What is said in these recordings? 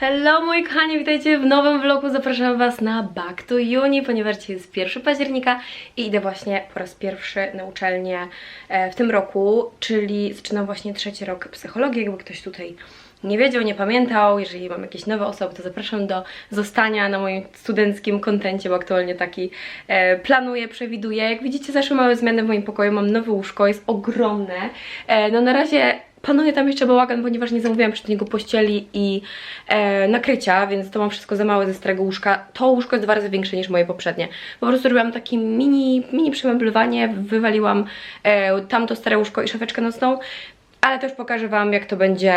Hello moi kochani, witajcie w nowym vlogu. Zapraszam Was na Back to Uni, ponieważ dzisiaj jest 1 października i idę właśnie po raz pierwszy na uczelnię e, w tym roku, czyli zaczynam właśnie trzeci rok psychologii, jakby ktoś tutaj nie wiedział, nie pamiętał. Jeżeli mam jakieś nowe osoby, to zapraszam do zostania na moim studenckim kontencie, bo aktualnie taki e, planuję, przewiduję. Jak widzicie, zaszły małe zmiany w moim pokoju, mam nowe łóżko, jest ogromne. E, no na razie Panuje tam jeszcze bałagan, ponieważ nie zamówiłam przed niego pościeli i e, nakrycia, więc to mam wszystko za małe ze starego łóżka. To łóżko jest dwa razy większe niż moje poprzednie. Po prostu robiłam takie mini, mini przemeblowanie, wywaliłam e, tamto stare łóżko i szafeczkę nocną. Ale też pokażę Wam, jak to będzie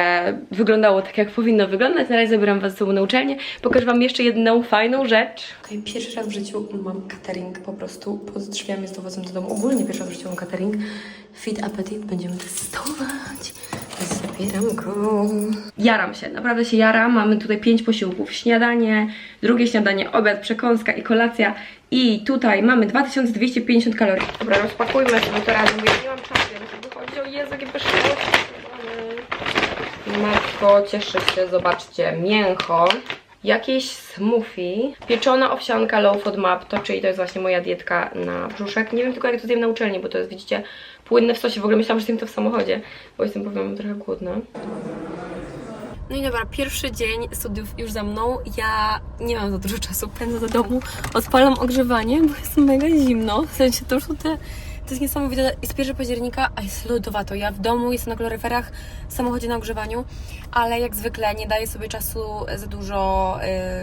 wyglądało tak, jak powinno wyglądać. Na razie zabieram Was ze sobą na uczelnię. Pokażę Wam jeszcze jedną fajną rzecz. Okay, pierwszy raz w życiu mam catering po prostu pod drzwiami z dowozem do domu. Ogólnie pierwszy raz w życiu mam catering. Fit Appetit będziemy testować. Go. Jaram się, naprawdę się jaram. Mamy tutaj pięć posiłków. Śniadanie, drugie śniadanie, obiad, przekąska i kolacja. I tutaj mamy 2250 kalorii. Dobra, rozpakujmy sobie to razem, ja nie mam czasu. Ja muszę wychodzić. O Jezu, jakie pyszne. Matko, cieszę się, zobaczcie, mięcho. Jakieś smoothie, pieczona owsianka low food map, to czyli to jest właśnie moja dietka na brzuszek. Nie wiem tylko jak to zjem na uczelni, bo to jest, widzicie, płynne w sosie. W ogóle myślałam, że zjem to w samochodzie, bo jestem, powiem, trochę głodna. No i dobra, pierwszy dzień studiów już za mną. Ja nie mam za dużo czasu, pędzę do domu, odpalam ogrzewanie, bo jest mega zimno. W sensie to już te, to jest niesamowite. Jest 1 października, a jest lodowato. Ja w domu jestem na kaloryferach, w samochodzie na ogrzewaniu, ale jak zwykle nie daję sobie czasu za dużo.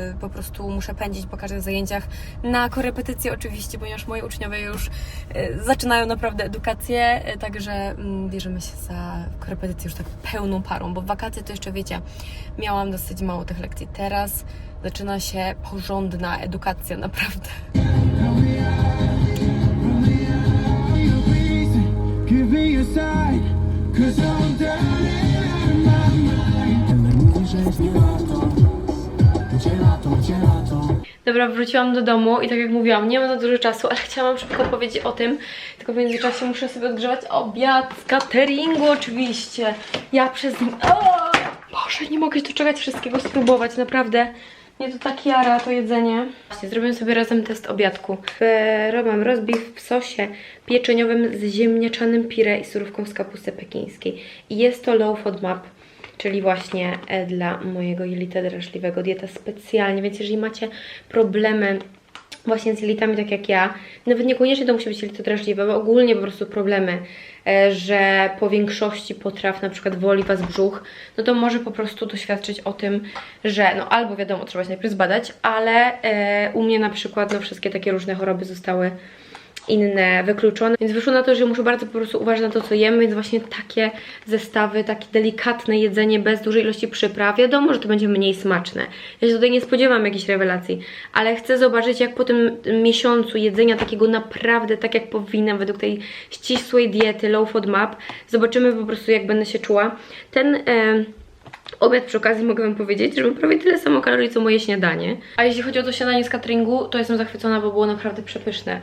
Yy, po prostu muszę pędzić po każdych zajęciach. Na korepetycje oczywiście, ponieważ moi uczniowie już yy, zaczynają naprawdę edukację, yy, także mm, bierzemy się za korepetycje już tak pełną parą, bo wakacje to jeszcze wiecie, miałam dosyć mało tych lekcji. Teraz zaczyna się porządna edukacja, naprawdę. Me a sign, cause I'm down in my mind. And mówi, że jest nie lato, gdzie. Dobra, wróciłam do domu i tak jak mówiłam, nie mam za dużo czasu, ale chciałam szybko powiedzieć o tym, tylko w międzyczasie muszę sobie odgrzewać obiad z cateringu oczywiście. Ja przez... O! Boże, nie mogę doczekać wszystkiego spróbować, naprawdę. Nie to tak jara to jedzenie. Właśnie, zrobię sobie razem test obiadku. Robię rozbiw w sosie pieczeniowym z ziemniaczanym pire i surówką z kapusty pekińskiej. I jest to low FOD map czyli właśnie e, dla mojego jelita drażliwego dieta specjalnie, więc jeżeli macie problemy właśnie z jelitami, tak jak ja, nawet niekoniecznie to musi być jelito drażliwe, bo ogólnie po prostu problemy, e, że po większości potraw na przykład woli Was brzuch, no to może po prostu to świadczyć o tym, że no albo wiadomo, trzeba się najpierw zbadać, ale e, u mnie na przykład no wszystkie takie różne choroby zostały inne wykluczone, więc wyszło na to, że muszę bardzo po prostu uważać na to, co jemy, więc właśnie takie zestawy, takie delikatne jedzenie bez dużej ilości przypraw, wiadomo, że to będzie mniej smaczne. Ja się tutaj nie spodziewam jakichś rewelacji, ale chcę zobaczyć, jak po tym miesiącu jedzenia takiego naprawdę tak, jak powinnam, według tej ścisłej diety low food map, zobaczymy po prostu, jak będę się czuła. Ten... E, Obiad przy okazji mogę Wam powiedzieć, że mam prawie tyle samo kalorii, co moje śniadanie. A jeśli chodzi o to śniadanie z cateringu, to jestem zachwycona, bo było naprawdę przepyszne.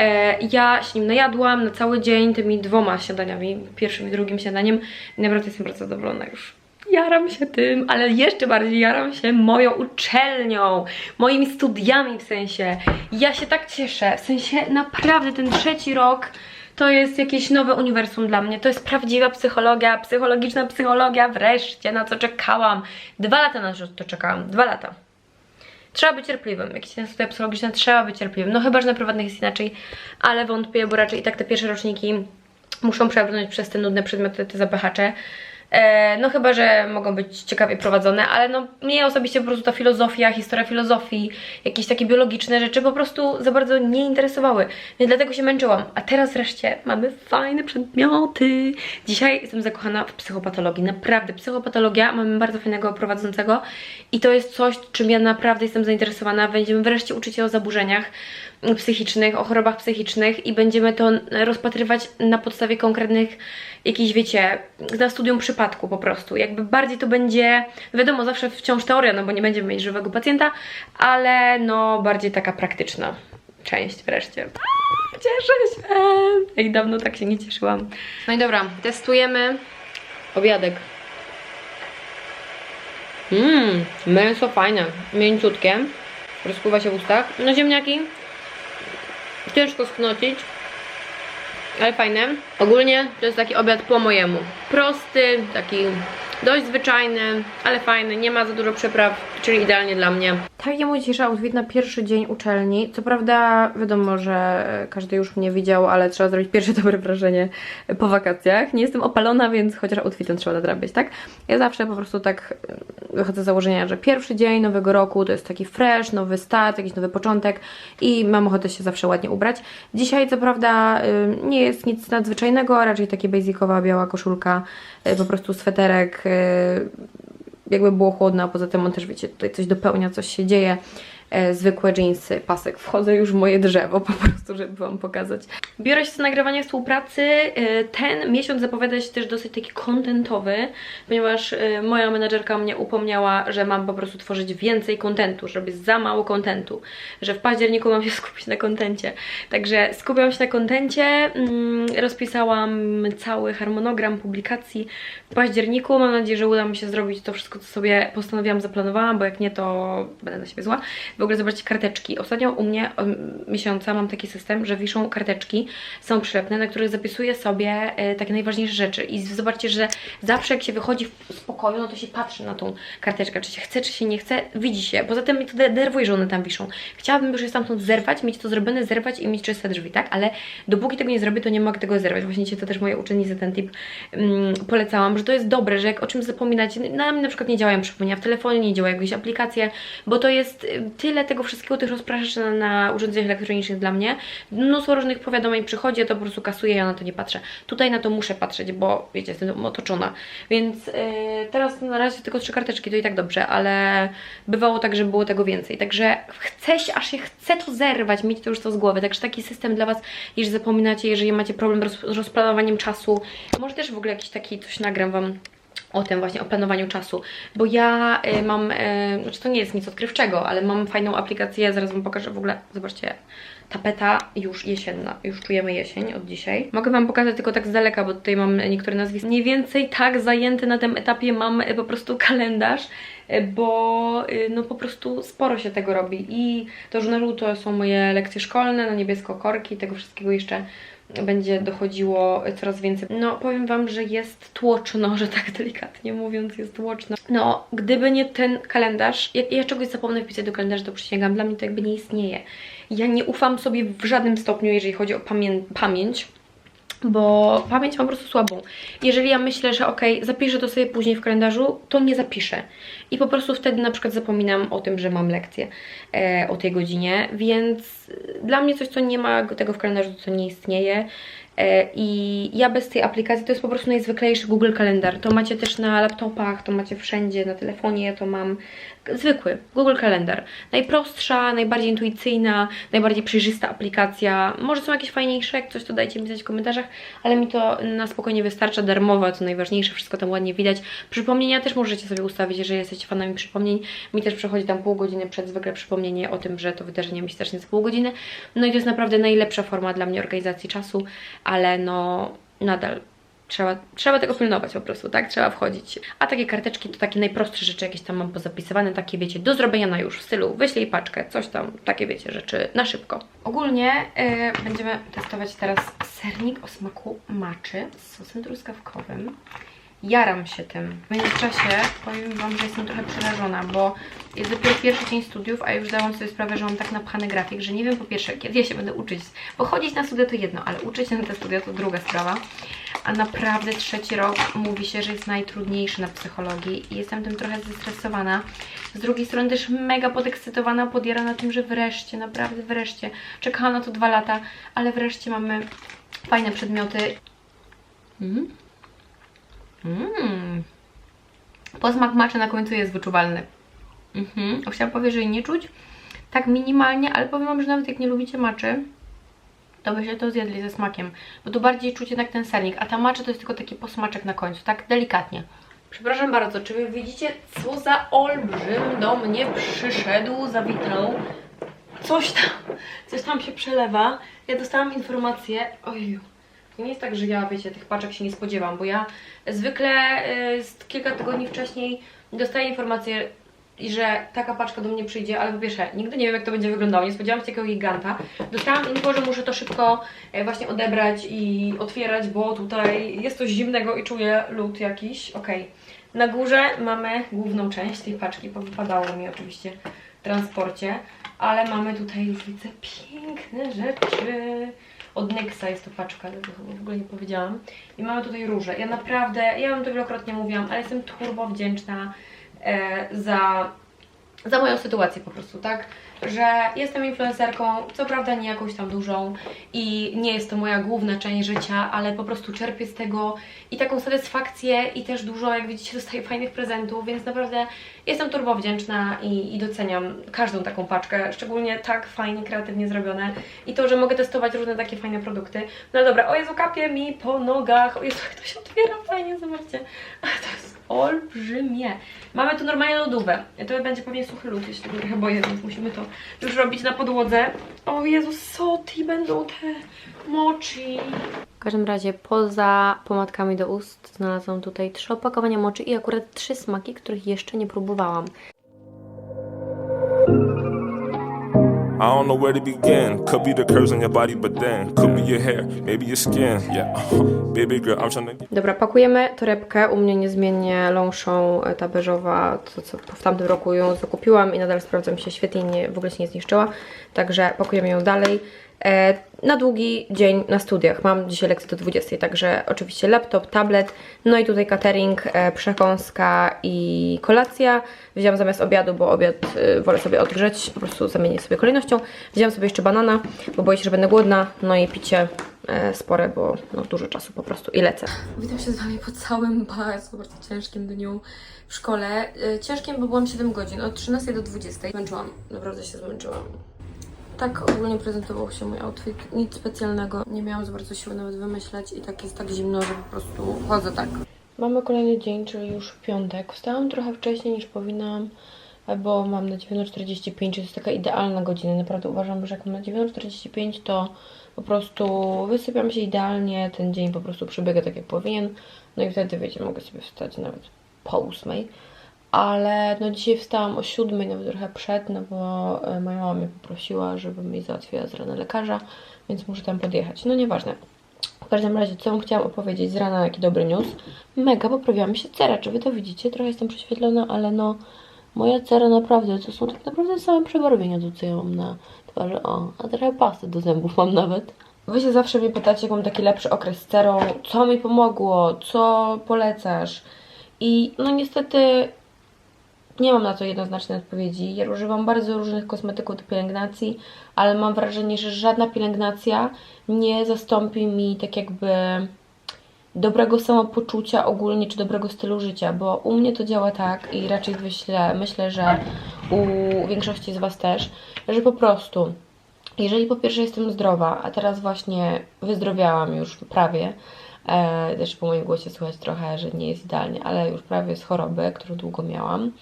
E, ja się nim najadłam na cały dzień tymi dwoma śniadaniami, pierwszym i drugim śniadaniem naprawdę jestem bardzo zadowolona już. Jaram się tym, ale jeszcze bardziej jaram się moją uczelnią, moimi studiami w sensie. Ja się tak cieszę, w sensie naprawdę ten trzeci rok to jest jakieś nowe uniwersum dla mnie. To jest prawdziwa psychologia, psychologiczna psychologia, wreszcie na co czekałam. Dwa lata na to czekałam, dwa lata. Trzeba być cierpliwym. Jakieś studia psychologiczne trzeba być cierpliwym. No chyba, że na prywatnych jest inaczej, ale wątpię, bo raczej i tak te pierwsze roczniki muszą przebrnąć przez te nudne przedmioty, te zapychacze. E, no chyba, że mogą być ciekawie prowadzone, ale no mnie osobiście po prostu ta filozofia, historia filozofii, jakieś takie biologiczne rzeczy po prostu za bardzo nie interesowały, więc dlatego się męczyłam. A teraz wreszcie mamy fajne przedmioty. Dzisiaj jestem zakochana w psychopatologii, naprawdę. Psychopatologia, mamy bardzo fajnego prowadzącego i to jest coś, czym ja naprawdę jestem zainteresowana. Będziemy wreszcie uczyć się o zaburzeniach psychicznych, o chorobach psychicznych i będziemy to rozpatrywać na podstawie konkretnych jakichś, wiecie, na studium przypadku po prostu. Jakby bardziej to będzie, wiadomo, zawsze wciąż teoria, no bo nie będziemy mieć żywego pacjenta, ale no bardziej taka praktyczna część wreszcie. Cieszę się! Jak dawno tak się nie cieszyłam. No i dobra, testujemy obiadek. Mmm, mięso fajne, mięciutkie, rozpływa się w ustach. No ziemniaki, ciężko sknocić, ale fajne. Ogólnie to jest taki obiad po mojemu. Prosty, taki dość zwyczajny, ale fajny, nie ma za dużo przypraw, czyli idealnie dla mnie. Taki mój dzisiejszy outfit na pierwszy dzień uczelni. Co prawda wiadomo, że każdy już mnie widział, ale trzeba zrobić pierwsze dobre wrażenie po wakacjach. Nie jestem opalona, więc chociaż outfitem trzeba nadrabiać, tak? Ja zawsze po prostu tak e, wychodzę z założenia, że pierwszy dzień nowego roku to jest taki fresh, nowy start, jakiś nowy początek i mam ochotę się zawsze ładnie ubrać. Dzisiaj co prawda nie jest nic nadzwyczajnego, raczej takie basicowa biała koszulka, po prostu sweterek, y, jakby było chłodno, a poza tym on też, wiecie, tutaj coś dopełnia, coś się dzieje. E, zwykłe jeansy, pasek. Wchodzę już w moje drzewo po prostu, żeby Wam pokazać. Biorę się za nagrywanie współpracy. E, ten miesiąc zapowiada się też dosyć taki kontentowy, ponieważ e, moja menadżerka mnie upomniała, że mam po prostu tworzyć więcej kontentu, żeby za mało kontentu, że w październiku mam się skupić na kontencie. Także skupiam się na kontencie, mm, rozpisałam cały harmonogram publikacji w październiku. Mam nadzieję, że uda mi się zrobić to wszystko, co sobie postanowiłam, zaplanowałam, bo jak nie, to będę na siebie zła. W ogóle zobaczcie karteczki. Ostatnio u mnie od miesiąca mam taki system, że wiszą karteczki, są przylepne, na których zapisuję sobie e, takie najważniejsze rzeczy. I zobaczcie, że zawsze jak się wychodzi w spokoju, no to się patrzy na tą karteczkę, czy się chce, czy się nie chce, widzi się. Poza tym mnie to denerwuje, że one tam wiszą. Chciałabym już je stamtąd zerwać, mieć to zrobione, zerwać i mieć czyste drzwi, tak? Ale dopóki tego nie zrobię, to nie mogę tego zerwać. Właśnie dzisiaj to też moje uczennice ten tip mm, polecałam, że to jest dobre, że jak o czymś zapominacie, na mnie na przykład nie działają przypomnienia, w telefonie nie działają jakieś aplikacje, bo to jest y, tyle tego wszystkiego, tych rozpraszaczy na, na urządzeniach elektronicznych dla mnie. Mnóstwo różnych powiadomień przychodzi, ja to po prostu kasuję, ja na to nie patrzę. Tutaj na to muszę patrzeć, bo wiecie, jestem otoczona. Więc yy, teraz na razie tylko trzy karteczki, to i tak dobrze, ale bywało tak, że było tego więcej. Także chcę się, aż się chce to zerwać, mieć to już to z głowy. Także taki system dla Was, jeżeli zapominacie, jeżeli macie problem z rozplanowaniem czasu, może też w ogóle jakiś taki coś nagram Wam o tym właśnie, o planowaniu czasu, bo ja y, mam, y, znaczy to nie jest nic odkrywczego, ale mam fajną aplikację, zaraz Wam pokażę w ogóle, zobaczcie, tapeta już jesienna, już czujemy jesień od dzisiaj. Mogę Wam pokazać tylko tak z daleka, bo tutaj mam niektóre nazwiska. Mniej więcej tak zajęty na tym etapie mam y, po prostu kalendarz, bo no po prostu sporo się tego robi i to że na żółto są moje lekcje szkolne, na niebiesko korki, tego wszystkiego jeszcze będzie dochodziło coraz więcej. No, powiem Wam, że jest tłoczno, że tak delikatnie mówiąc, jest tłoczno. No, gdyby nie ten kalendarz, jak ja czegoś zapomnę wpisać do kalendarza, to przysięgam, dla mnie to jakby nie istnieje. Ja nie ufam sobie w żadnym stopniu, jeżeli chodzi o pamię pamięć, bo pamięć mam po prostu słabą. Jeżeli ja myślę, że ok, zapiszę to sobie później w kalendarzu, to nie zapiszę. I po prostu wtedy na przykład zapominam o tym, że mam lekcję e, o tej godzinie, więc dla mnie coś, co nie ma tego w kalendarzu, to nie istnieje. E, I ja bez tej aplikacji to jest po prostu najzwyklejszy Google Kalendar. To macie też na laptopach, to macie wszędzie, na telefonie, to mam zwykły Google Kalendar. Najprostsza, najbardziej intuicyjna, najbardziej przejrzysta aplikacja. Może są jakieś fajniejsze, jak coś to dajcie mi znać w komentarzach, ale mi to na spokojnie wystarcza, darmowa, to najważniejsze, wszystko tam ładnie widać. Przypomnienia też możecie sobie ustawić, jeżeli jesteście fanami przypomnień. Mi też przechodzi tam pół godziny przed zwykle przypomnienie o tym, że to wydarzenie mi się zacznie za pół godziny. No i to jest naprawdę najlepsza forma dla mnie organizacji czasu, ale no nadal Trzeba, trzeba tego pilnować po prostu, tak? Trzeba wchodzić. A takie karteczki to takie najprostsze rzeczy jakieś tam mam pozapisywane, takie wiecie, do zrobienia na już w stylu wyślij paczkę, coś tam, takie wiecie, rzeczy na szybko. Ogólnie yy, będziemy testować teraz sernik o smaku maczy z sosem truskawkowym. Jaram się tym. W międzyczasie powiem Wam, że jestem trochę przerażona, bo jest dopiero pierwszy dzień studiów, a już zdałam sobie sprawę, że mam tak napchany grafik, że nie wiem po pierwsze, kiedy ja się będę uczyć, bo chodzić na studia to jedno, ale uczyć się na te studia to druga sprawa. A naprawdę trzeci rok mówi się, że jest najtrudniejszy na psychologii i jestem tym trochę zestresowana. Z drugiej strony też mega podekscytowana, podjarana tym, że wreszcie, naprawdę wreszcie, czekałam na to dwa lata, ale wreszcie mamy fajne przedmioty. Mm. Mm. Posmak maczy na końcu jest wyczuwalny. Mhm. Chciałam powiedzieć, że jej nie czuć tak minimalnie, ale powiem Wam, że nawet jak nie lubicie maczy, to byście to zjedli ze smakiem, bo tu bardziej czuć jednak ten sernik, a ta macza to jest tylko taki posmaczek na końcu, tak delikatnie. Przepraszam bardzo, czy Wy widzicie, co za olbrzym do mnie przyszedł, zawitnął? Coś tam, coś tam się przelewa. Ja dostałam informację, oju, to nie jest tak, że ja, wiecie, tych paczek się nie spodziewam, bo ja zwykle y, kilka tygodni wcześniej dostaję informację, że taka paczka do mnie przyjdzie, ale po pierwsze, nigdy nie wiem jak to będzie wyglądało, nie spodziewałam się takiego giganta. Dostałam info, że muszę to szybko e, właśnie odebrać i otwierać, bo tutaj jest coś zimnego i czuję lód jakiś. Okej. Na górze mamy główną część tej paczki, powypadało mi oczywiście w transporcie, ale mamy tutaj już widzę piękne rzeczy. Od Nexa jest to paczka, tego chyba w ogóle nie powiedziałam. I mamy tutaj róże. Ja naprawdę, ja wam to wielokrotnie mówiłam, ale jestem turbo wdzięczna e, za, za moją sytuację po prostu, tak? Że jestem influencerką, co prawda nie jakąś tam dużą i nie jest to moja główna część życia, ale po prostu czerpię z tego i taką satysfakcję i też dużo, jak widzicie, dostaję fajnych prezentów, więc naprawdę jestem turbo wdzięczna i, i doceniam każdą taką paczkę, szczególnie tak fajnie, kreatywnie zrobione i to, że mogę testować różne takie fajne produkty. No dobra, o Jezu, kapie mi po nogach, o Jezu, jak to się otwiera fajnie, zobaczcie. To jest olbrzymie. Mamy tu normalnie lodówę. To będzie pewnie suchy lód, jeśli trochę boję, więc musimy to już robić na podłodze. O Jezu, soti będą te mochi. W każdym razie poza pomadkami do ust znalazłam tutaj trzy opakowania moczy i akurat trzy smaki, których jeszcze nie próbowałam. I don't know where to begin. Could be the curves on your body, but then could be your hair, maybe your skin. Yeah, baby girl, I'm trying to. Dobra, pakujemy torebkę. U mnie niezmiennie longszą ta beżowa, to co w tamtym roku ją zakupiłam i nadal sprawdza mi się świetnie, nie, w ogóle się nie zniszczyła. Także pakujemy ją dalej. E, na długi dzień na studiach. Mam dzisiaj lekcję do 20, także oczywiście laptop, tablet, no i tutaj catering, e, przekąska i kolacja. Wziąłam zamiast obiadu, bo obiad e, wolę sobie odgrzeć, po prostu zamienię sobie kolejnością. Wziąłam sobie jeszcze banana, bo boję się, że będę głodna, no i picie e, spore, bo no, dużo czasu po prostu i lecę. Witam się z Wami po całym bardzo, bardzo ciężkim dniu w szkole. Ciężkim, bo byłam 7 godzin, od 13 do 20. Zmęczyłam, naprawdę się zmęczyłam. Tak ogólnie prezentował się mój outfit, nic specjalnego. Nie miałam za bardzo siły nawet wymyślać i tak jest tak zimno, że po prostu chodzę tak. Mamy kolejny dzień, czyli już piątek. Wstałam trochę wcześniej niż powinnam, bo mam na 9.45, to jest taka idealna godzina. Naprawdę uważam, że jak mam na 9.45, to po prostu wysypiam się idealnie, ten dzień po prostu przebiega tak jak powinien. No i wtedy, wiecie, mogę sobie wstać nawet po ósmej. Ale no dzisiaj wstałam o siódmej, nawet trochę przed, no bo e, moja mama mnie poprosiła, żebym jej załatwiła z rana lekarza, więc muszę tam podjechać. No nieważne. W każdym razie, co bym chciałam opowiedzieć z rana, jaki dobry news. Mega poprawiła mi się cera, czy wy to widzicie? Trochę jestem prześwietlona, ale no moja cera naprawdę, to są tak naprawdę same przebarwienia, to co ja mam na twarzy. O, a trochę pasty do zębów mam nawet. Wy się zawsze mnie pytacie, jak mam taki lepszy okres z cerą, co mi pomogło, co polecasz. I no niestety nie mam na to jednoznacznej odpowiedzi. Ja używam bardzo różnych kosmetyków do pielęgnacji, ale mam wrażenie, że żadna pielęgnacja nie zastąpi mi tak jakby dobrego samopoczucia ogólnie, czy dobrego stylu życia, bo u mnie to działa tak i raczej myślę, myślę, że u większości z Was też, że po prostu jeżeli po pierwsze jestem zdrowa, a teraz właśnie wyzdrowiałam już prawie, e, też po moim głosie słychać trochę, że nie jest idealnie, ale już prawie z choroby, którą długo miałam.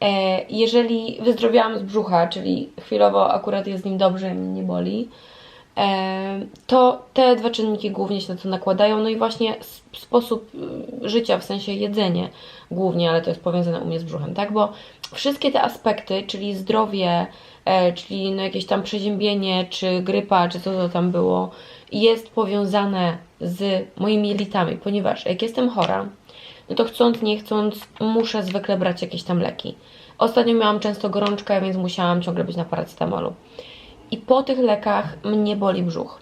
E, jeżeli wyzdrowiałam z brzucha, czyli chwilowo akurat jest z nim dobrze mnie nie boli, e, to te dwa czynniki głównie się na to nakładają. No i właśnie sposób y, życia, w sensie jedzenie głównie, ale to jest powiązane u mnie z brzuchem, tak? Bo wszystkie te aspekty, czyli zdrowie, e, czyli no jakieś tam przeziębienie, czy grypa, czy co to tam było, jest powiązane z moimi jelitami, ponieważ jak jestem chora, no to chcąc, nie chcąc, muszę zwykle brać jakieś tam leki. Ostatnio miałam często gorączkę, więc musiałam ciągle być na paracetamolu. I po tych lekach mnie boli brzuch.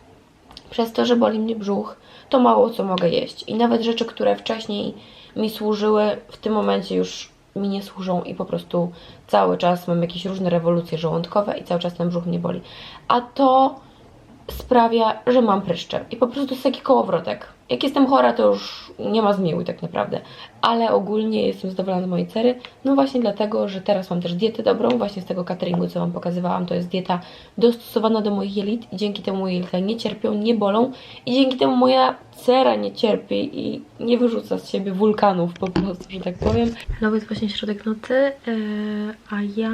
Przez to, że boli mnie brzuch, to mało co mogę jeść. I nawet rzeczy, które wcześniej mi służyły, w tym momencie już mi nie służą i po prostu cały czas mam jakieś różne rewolucje żołądkowe i cały czas ten brzuch mnie boli. A to sprawia, że mam pryszcze. I po prostu to jest taki kołowrotek. Jak jestem chora, to już nie ma zmiłuj tak naprawdę. Ale ogólnie jestem zadowolona z mojej cery. No właśnie dlatego, że teraz mam też dietę dobrą. Właśnie z tego cateringu, co Wam pokazywałam, to jest dieta dostosowana do moich jelit. I dzięki temu moje jelita nie cierpią, nie bolą. I dzięki temu moja cera nie cierpi i nie wyrzuca z siebie wulkanów po prostu, że tak powiem. No jest właśnie środek nocy, yy, a ja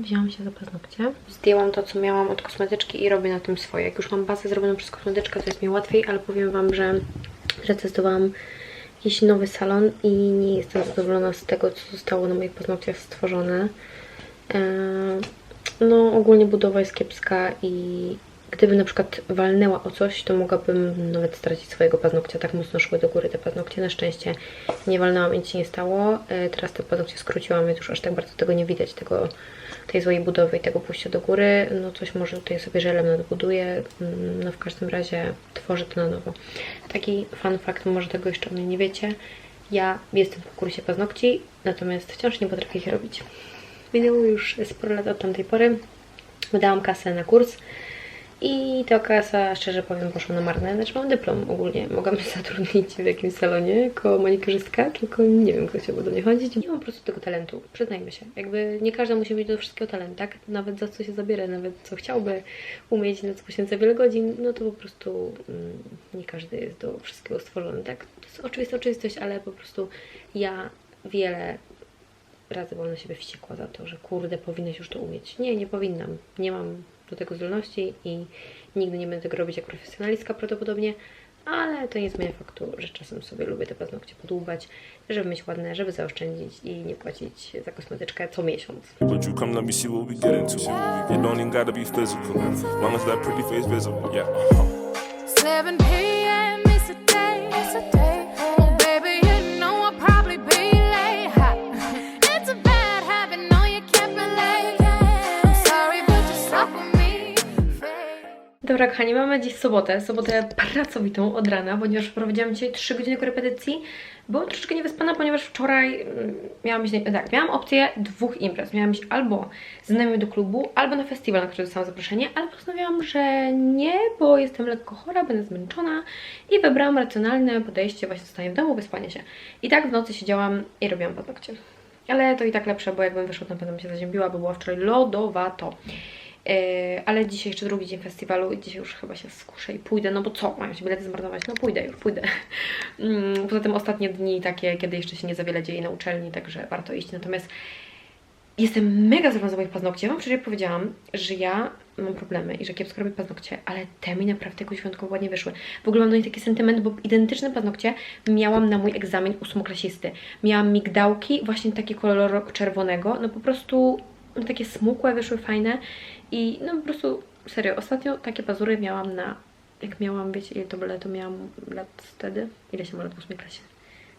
wzięłam się za paznokcie. Zdjęłam to, co miałam od kosmetyczki i robię na tym swoje. Jak już mam bazę zrobioną przez kosmetyczkę, to jest mi łatwiej, ale powiem Wam, że przetestowałam jakiś nowy salon i nie jestem zadowolona z tego, co zostało na moich paznokciach stworzone. Eee, No, ogólnie budowa jest kiepska i gdyby na przykład walnęła o coś, to mogłabym nawet stracić swojego paznokcia. Tak mocno szły do góry te paznokcie. Na szczęście nie walnęłam i nic się nie stało. E, Teraz te paznokcie skróciłam, więc już aż tak bardzo tego nie widać, tego, tej złej budowy i tego pójścia do góry. No coś może tutaj sobie żelem nadbuduję. Mm, No w każdym razie tworzę to na nowo. Taki fun fact, może tego jeszcze o mnie nie wiecie. Ja jestem w kursie paznokci, natomiast wciąż nie potrafię ich robić. Minęło już sporo lat od tamtej pory. Wydałam kasę na kurs i ta kasa, szczerze powiem, poszła na marne. Znaczy mam dyplom ogólnie. Mogłam się zatrudnić w jakimś salonie jako manikurzystka, tylko nie wiem, kto chciałby do mnie chodzić. Nie mam po prostu tego talentu, przyznajmy się. Jakby nie każdy musi mieć do wszystkiego talent, tak? Nawet za co się zabiera, nawet co chciałby umieć, na co poświęca wiele godzin, no to po prostu mm, nie każdy jest do wszystkiego stworzony, tak? To jest oczywista oczywistość, ale po prostu ja wiele razy byłam na siebie wściekła za to, że kurde, powinnaś już to umieć. Nie, nie powinnam. Nie mam do tego zdolności i nigdy nie będę tego robić jak profesjonalistka prawdopodobnie, ale to nie zmienia faktu, że czasem sobie lubię te paznokcie podłubać, żeby mieć ładne, żeby zaoszczędzić i nie płacić za kosmetyczkę co miesiąc. But Dobra, kochani, mamy dziś sobotę, sobotę pracowitą od rana, ponieważ prowadziłam dzisiaj 3 godziny korepetycji. Byłam troszeczkę niewyspana, ponieważ wczoraj mm, miałam na, tak, miałam opcję dwóch imprez. Miałam iść albo z do klubu, albo na festiwal, na który dostałam zaproszenie, ale postanowiłam, że nie, bo jestem lekko chora, będę zmęczona i wybrałam racjonalne podejście, właśnie zostanie w domu, wyspanie się. I tak w nocy siedziałam i robiłam paznokcie. Ale to i tak lepsze, bo jakbym wyszła, to na pewno bym się zaziębiła, bo było wczoraj lodowato. Ale dzisiaj jeszcze drugi dzień festiwalu i dzisiaj już chyba się skuszę i pójdę, no bo co, mają się bilety zmarnować? No pójdę już, pójdę. Mm, Poza tym ostatnie dni takie, kiedy jeszcze się nie za wiele dzieje na uczelni, także warto iść. Natomiast jestem mega zadowolona z moich paznokci. Ja Wam wczoraj powiedziałam, że ja mam problemy i że kiepsko robię paznokcie, ale te mi naprawdę jakoś wyjątkowo ładnie wyszły. W ogóle mam do nich taki sentyment, bo identyczne paznokcie miałam na mój egzamin ósmoklasisty. Miałam migdałki właśnie takie koloru czerwonego, no po prostu takie smukłe, wyszły fajne i no po prostu serio, ostatnio takie pazury miałam na, jak miałam, wiecie ile to było, to miałam lat wtedy? Ile się ma lat w ósmej klasie?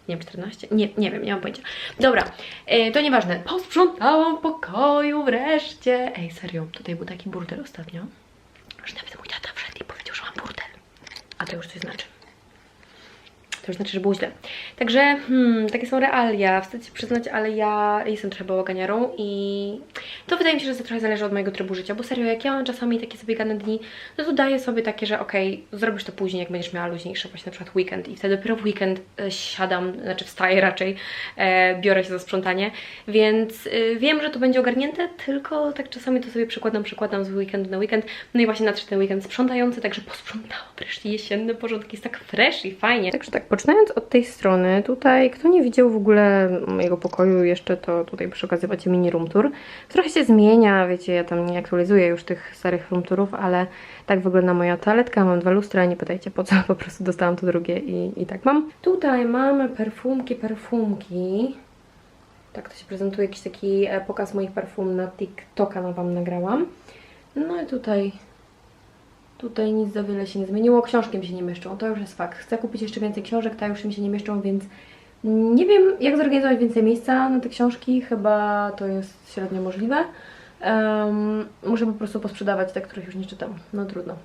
Nie wiem, 14? Nie, nie wiem, nie mam pojęcia. Dobra, e, to nieważne. Posprzątałam w pokoju wreszcie. Ej, serio, tutaj był taki burdel ostatnio, że nawet mój tata wszedł i powiedział, że mam burdel. A to już coś znaczy. To już znaczy, że było źle. Także, hmm, takie są realia. Wstyd się przyznać, ale ja jestem trochę bałaganiarą i to wydaje mi się, że to trochę zależy od mojego trybu życia, bo serio, jak ja mam czasami takie zabiegane dni, no to daję sobie takie, że okej, zrobisz to później, jak będziesz miała luźniejsze, właśnie na przykład weekend i wtedy dopiero w weekend e, siadam, znaczy wstaję raczej, e, biorę się za sprzątanie, więc e, wiem, że to będzie ogarnięte, tylko tak czasami to sobie przekładam, przekładam z weekendu na weekend, no i właśnie nadszedł ten weekend sprzątający, także posprzątałam wreszcie jesienne porządki, jest tak fresh i fajnie. Także tak, poczynając od tej strony, tutaj, kto nie widział w ogóle mojego pokoju jeszcze, to tutaj przy okazji mini room tour. Trochę się zmienia, wiecie, ja tam nie aktualizuję już tych starych room tourów, ale tak wygląda moja toaletka, mam dwa lustra, nie pytajcie po co, po prostu dostałam to drugie i, i tak mam. Tutaj mamy perfumki, perfumki. Tak to się prezentuje, jakiś taki e, pokaz moich perfum na TikToka no Wam nagrałam. No i tutaj Tutaj nic za wiele się nie zmieniło. Książki mi się nie mieszczą, to już jest fakt. Chcę kupić jeszcze więcej książek, te już mi się nie mieszczą, więc nie wiem jak zorganizować więcej miejsca na te książki. Chyba to jest średnio możliwe. Em, muszę po prostu posprzedawać te, których już nie czytam. No trudno.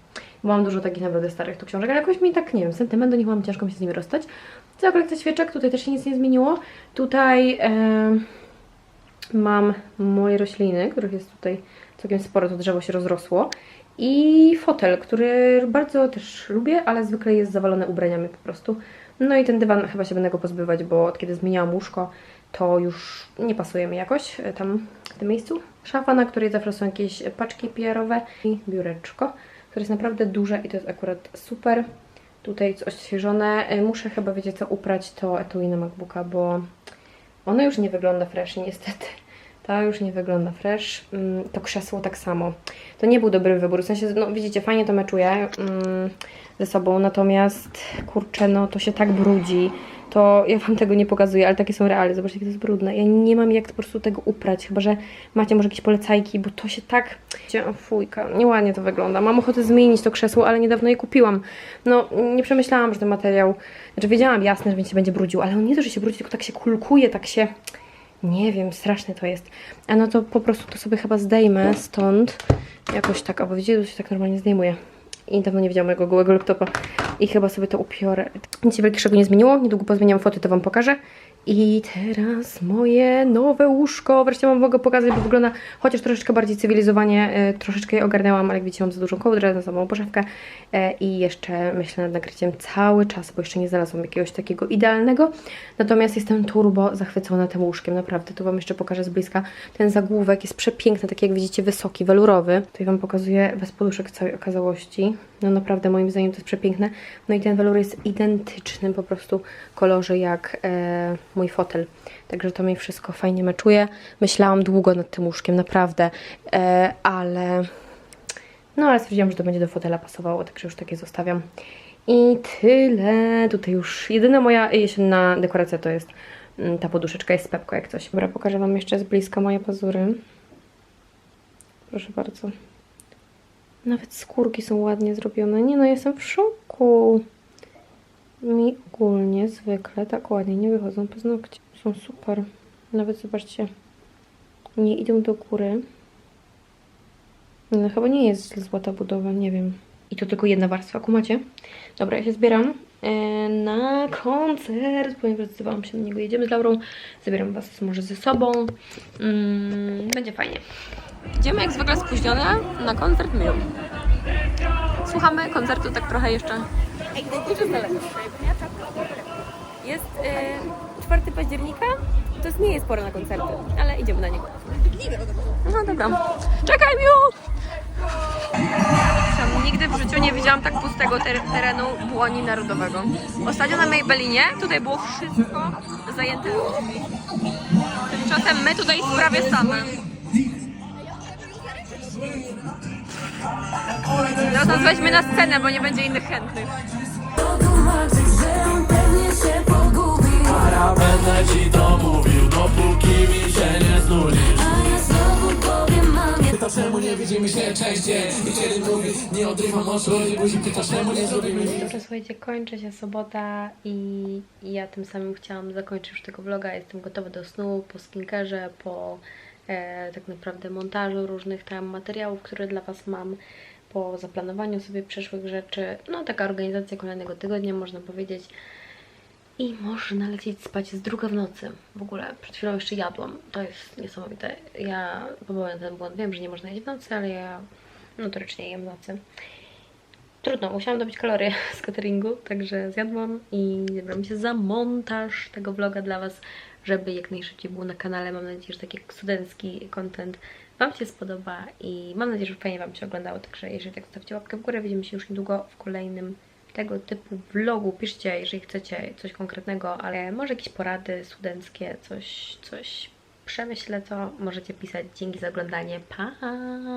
Mam dużo takich naprawdę starych tu książek, ale jakoś mi tak, nie wiem, sentyment do nich mam, ciężko mi się z nimi rozstać. Cała kolekcja świeczek, tutaj też się nic nie zmieniło. Tutaj mam moje rośliny, których jest tutaj całkiem sporo, to drzewo się rozrosło. I fotel, który bardzo też lubię, ale zwykle jest zawalony ubraniami po prostu. No i ten dywan chyba się będę go pozbywać, bo od kiedy zmieniałam łóżko, to już nie pasuje mi jakoś e, tam w tym miejscu. Szafa, na której zawsze są jakieś paczki PR-owe i biureczko, które jest naprawdę duże i to jest akurat super. Tutaj coś odświeżone. E, Muszę chyba, wiecie co, uprać to etui na MacBooka, bo ono już nie wygląda fresh, niestety. To już nie wygląda fresh. Mm, To krzesło tak samo. To nie był dobry wybór. W sensie, no widzicie, fajnie to meczuje mm, ze sobą, natomiast kurczę, no to się tak brudzi. to ja wam tego nie pokazuję, ale takie są realia. Zobaczcie, jakie to jest brudne. Ja nie mam jak po prostu tego uprać, chyba że macie może jakieś polecajki, bo to się tak... O, fujka, nieładnie to wygląda. Mam ochotę zmienić to krzesło, ale niedawno je kupiłam. No, nie przemyślałam, że ten materiał... Znaczy wiedziałam jasne, że będzie brudził, ale on nie to, że się brudzi, tylko tak się kulkuje, tak się... Nie wiem, straszne to jest. A no to po prostu to sobie chyba zdejmę stąd. Jakoś tak, albo widzicie, to się tak normalnie zdejmuje. I dawno nie widziałam mojego gołego laptopa. I chyba sobie to upiorę. Nic się wielkiego nie zmieniło. Niedługo pozmieniam foty, to Wam pokażę. I teraz moje nowe łóżko. Wreszcie Wam mogę pokazać, bo wygląda chociaż troszeczkę bardziej cywilizowanie. E, troszeczkę je ogarnęłam, ale jak widzicie mam za dużą kołdrę, za samą poszewkę. E, I jeszcze myślę nad nakryciem cały czas, bo jeszcze nie znalazłam jakiegoś takiego idealnego. Natomiast jestem turbo zachwycona tym łóżkiem, naprawdę. Tu Wam jeszcze pokażę z bliska. Ten zagłówek jest przepiękny, taki jak widzicie, wysoki, welurowy. Tutaj Wam pokazuję bez poduszek całej okazałości. No naprawdę, moim zdaniem to jest przepiękne. No i ten welur jest identyczny po prostu kolorze jak e, mój fotel. Także to mi wszystko fajnie meczuje. Myślałam długo nad tym łóżkiem, naprawdę. E, ale... No ale stwierdziłam, że to będzie do fotela pasowało, także już takie zostawiam. I tyle. Tutaj już jedyna moja jesienna dekoracja to jest mm, ta poduszeczka jest z Pepko jak coś. Dobra, pokażę Wam jeszcze z bliska moje pazury. Proszę bardzo. Nawet skórki są ładnie zrobione. Nie no, jestem w szoku. Mi ogólnie zwykle tak ładnie nie wychodzą paznokcie. Są super. Nawet zobaczcie. Nie idą do góry. No chyba nie jest złota budowa, nie wiem. I to tylko jedna warstwa, kumacie? Dobra, ja się zbieram e, na koncert, ponieważ zdecydowałam się na niego. Jedziemy z Laurą, zabieram Was może ze sobą. Mm, będzie fajnie. Idziemy jak zwykle spóźnione na koncert Miu. Słuchamy koncertu tak trochę jeszcze. Jest y, 4 października, to nie jest pora na koncerty, ale idziemy na niego. No dobra. Czekaj, Miu! Tam nigdy w życiu nie widziałam tak pustego ter terenu Błoni Narodowego. Ostatnio na Maybellinie tutaj było wszystko zajęte. Tymczasem my tutaj prawie same. Teraz nas weźmie na scenę, bo nie będzie innych chętnych. Będę ci to mówił, dopóki mi się nie znudzisz. Pytasz czemu nie widzimy się częściej? I kiedy mówię, nie odrywam oczu i buzi Pytasz czemu nie zrobimy Dobrze, słuchajcie, kończy się sobota i i ja tym samym chciałam zakończyć już tego vloga. Jestem gotowa do snu po skinkerze, po e, tak naprawdę montażu różnych tam materiałów, które dla Was mam, po zaplanowaniu sobie przyszłych rzeczy. No, taka organizacja kolejnego tygodnia, można powiedzieć. I można lecieć spać z druga w nocy. W ogóle przed chwilą jeszcze jadłam. To jest niesamowite. Ja popełniam ten błąd. Wiem, że nie można jeść w nocy, ale ja notorycznie jem w nocy. Trudno, musiałam dobić kalorie z cateringu, także zjadłam i zabieram się za montaż tego vloga dla Was, żeby jak najszybciej było na kanale. Mam nadzieję, że taki studencki content Wam się spodoba i mam nadzieję, że fajnie Wam się oglądało. Także jeżeli tak, zostawcie łapkę w górę. Widzimy się już niedługo w kolejnym tego typu vlogu. Piszcie, jeżeli chcecie coś konkretnego, ale może jakieś porady studenckie, coś, coś przemyślę, to możecie pisać. Dzięki za oglądanie. Pa!